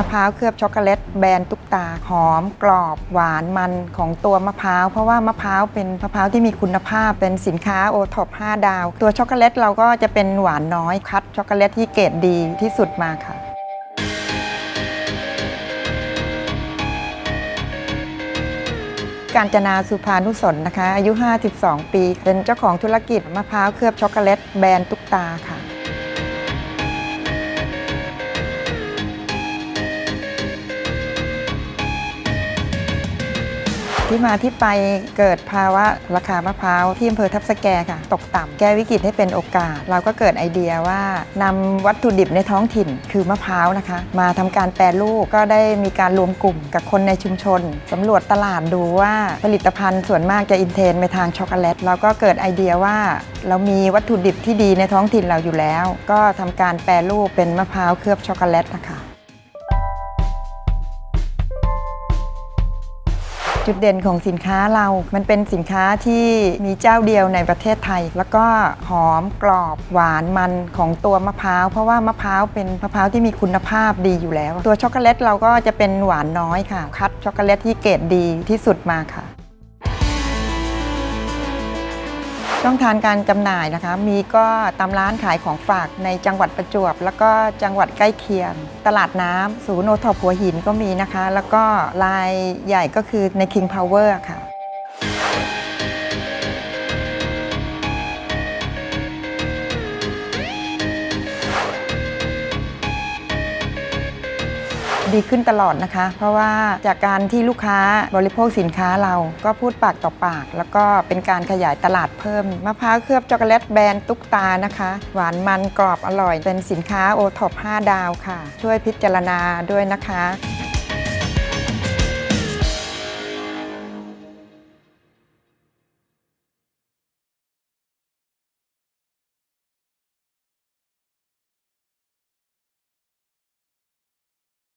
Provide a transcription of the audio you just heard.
มะพร้าวเคลือบช็อกโกแลตแบรนด์ตุ๊กตาหอมกรอบ หวานมันของตัวมะพร้าวเพราะว่ามะพร้าวเป็นมะพร้าวที่มีคุณภาพเป็นสินค้าโอท็อป5ดาว ตัวช็อกโกแลตเราก็จะเป็นหวานน้อยคัดช็อกโกแลตที่เกรดดีที่สุดมาค่ะการจนาสุภานุสนนะคะ อายุ 52 ปี เป็นเจ้าของธุรกิจมะพร้าวเคลือบช็อกโกแลตแบรนด์ตุ๊กตาค่ะ ที่มาที่ไปเกิดภาวะราคามะพร้าวที่อำเภอทับสแกค่ะ ตกต่ำแก้วิกฤตให้เป็นโอกาส เราก็เกิดไอเดียว่านำวัตถุดิบในท้องถิ่นคือมะพร้าวนะคะ มาทำการแปรรูปก็ได้มีการรวมกลุ่มกับคนในชุมชนสำรวจตลาดดูว่าผลิตภัณฑ์ส่วนมากจะอินเทนไปทางช็อกโกแลตเราก็เกิดไอเดียว่า เรามีวัตถุดิบที่ดีในท้องถิ่นเราอยู่แล้ว ก็ทำการแปรรูปเป็นมะพร้าวเคลือบช็อกโกแลตนะคะ จุดเด่นของสินค้าเรา มันเป็นสินค้าที่มีเจ้าเดียวในประเทศไทย แล้วก็หอมกรอบหวานมันของตัวมะพร้าว เพราะว่ามะพร้าวเป็นมะพร้าวที่มีคุณภาพดีอยู่แล้ว ตัวช็อกโกแลตเราก็จะเป็นหวานน้อยค่ะ คัดช็อกโกแลตที่เกรดดีที่สุดมาค่ะ ช่องทางการจำหน่ายนะคะ มีก็ตามร้านขายของฝากในจังหวัดประจวบ แล้วก็จังหวัดใกล้เคียง ตลาดน้ำศูนย์โอทอปหัวหินก็มีนะคะ แล้วก็รายใหญ่ก็คือใน King Power ค่ะ ดีขึ้นตลอดนะคะ เพราะว่าจากการที่ลูกค้าบริโภคสินค้าเราก็พูดปากต่อปาก แล้วก็เป็นการขยายตลาดเพิ่ม มะพร้าวเคลือบช็อกโกแลตแบรนด์ตุ๊กตานะคะ หวานมันกรอบอร่อย เป็นสินค้าโอท็อป5ดาวค่ะ ช่วยพิจารณาด้วยนะคะ